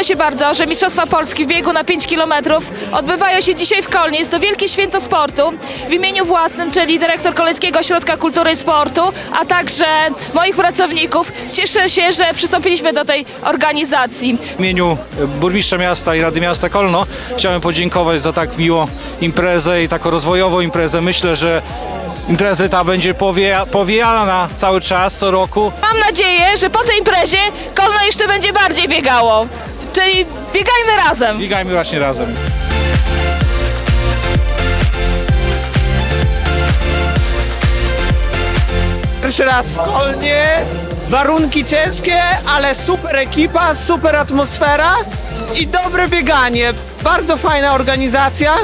Cieszymy się bardzo, że Mistrzostwa Polski w biegu na 5 km odbywają się dzisiaj w Kolnie. Jest to wielkie święto sportu. W imieniu własnym, czyli dyrektor Koleńskiego Ośrodka Kultury i Sportu, a także moich pracowników, cieszę się, że przystąpiliśmy do tej organizacji. W imieniu burmistrza miasta i Rady Miasta Kolno chciałem podziękować za tak miłą imprezę i taką rozwojową imprezę. Myślę, że impreza ta będzie powija- powijana cały czas, co roku. Mam nadzieję, że po tej imprezie Kolno jeszcze będzie bardziej biegało. Czyli biegajmy razem. Biegajmy właśnie razem. Pierwszy raz w Kolnie, warunki ciężkie, ale super ekipa, super atmosfera i dobre bieganie. Bardzo fajna organizacja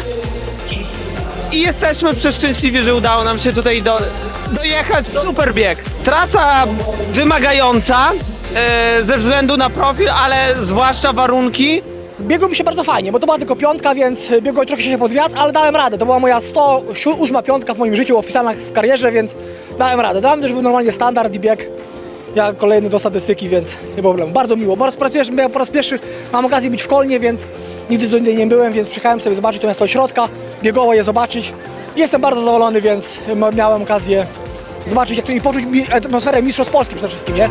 i jesteśmy przeszczęśliwi, że udało nam się tutaj do, dojechać. Super bieg. Trasa wymagająca e, ze względu na profil, ale zwłaszcza warunki. Biegło mi się bardzo fajnie, bo to była tylko piątka, więc biegło trochę się pod wiatr, ale dałem radę. To była moja 108 piątka w moim życiu oficjalna w karierze, więc dałem radę. Dałem też był normalnie standard i bieg. Ja kolejny do statystyki, więc nie problem. Bardzo miło. Po raz, po raz, pierwszy, po raz pierwszy mam okazję być w Kolnie, więc nigdy tutaj nie byłem, więc przyjechałem sobie zobaczyć to miasto ośrodka, biegowo je zobaczyć. Jestem bardzo zadowolony, więc miałem okazję zobaczyć jak to i poczuć atmosferę Mistrzostw Polski przede wszystkim, nie?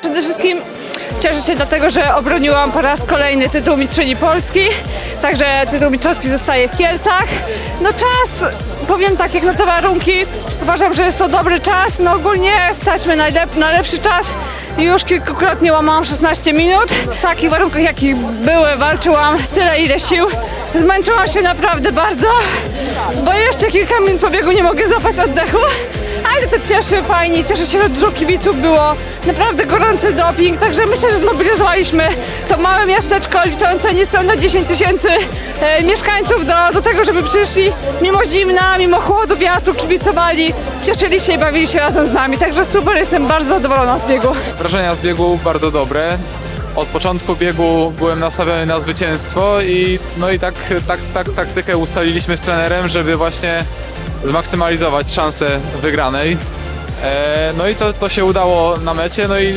Przede wszystkim cieszę się dlatego, że obroniłam po raz kolejny tytuł Mistrzyni Polski, także tytuł mistrzowski zostaje w Kielcach. No czas, powiem tak, jak na te warunki, uważam, że jest to dobry czas, no ogólnie staćmy na, lep- na lepszy czas. Już kilkukrotnie łamałam 16 minut. W takich warunkach, jakich były, walczyłam tyle, ile sił. Zmęczyłam się naprawdę bardzo, bo jeszcze kilka minut po biegu nie mogę złapać oddechu. Ale to cieszy, fajnie, cieszę się, że dużo kibiców było, naprawdę gorący doping, także myślę, że zmobilizowaliśmy to małe miasteczko liczące niespełna 10 tysięcy e, mieszkańców do, do tego, żeby przyszli mimo zimna, mimo chłodu, wiatru, kibicowali, cieszyli się i bawili się razem z nami, także super, jestem bardzo zadowolona z biegu. Wrażenia z biegu bardzo dobre. Od początku biegu byłem nastawiony na zwycięstwo i no i tak, tak, tak taktykę ustaliliśmy z trenerem, żeby właśnie zmaksymalizować szansę wygranej. E, no i to, to się udało na mecie, no i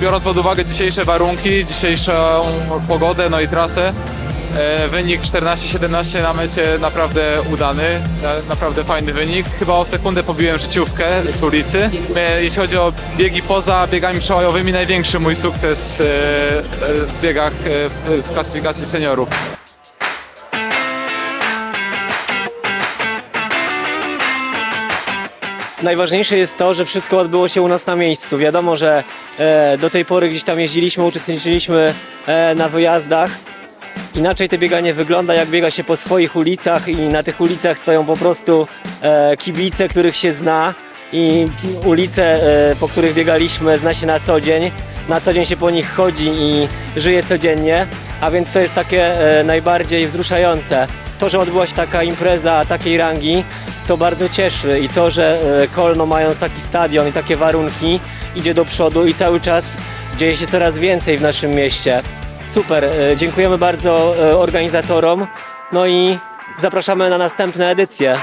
biorąc pod uwagę dzisiejsze warunki, dzisiejszą pogodę, no i trasę, e, wynik 14-17 na mecie naprawdę udany, e, naprawdę fajny wynik. Chyba o sekundę pobiłem życiówkę z ulicy. Jeśli chodzi o biegi poza biegami przełajowymi, największy mój sukces w biegach w klasyfikacji seniorów. Najważniejsze jest to, że wszystko odbyło się u nas na miejscu. Wiadomo, że e, do tej pory gdzieś tam jeździliśmy, uczestniczyliśmy e, na wyjazdach. Inaczej to bieganie wygląda, jak biega się po swoich ulicach i na tych ulicach stoją po prostu e, kibice, których się zna i ulice, e, po których biegaliśmy, zna się na co dzień. Na co dzień się po nich chodzi i żyje codziennie, a więc to jest takie e, najbardziej wzruszające. To, że odbyła się taka impreza takiej rangi, to bardzo cieszy i to, że e, Kolno mając taki stadion i takie warunki idzie do przodu i cały czas dzieje się coraz więcej w naszym mieście. Super, e, dziękujemy bardzo e, organizatorom, no i zapraszamy na następne edycje.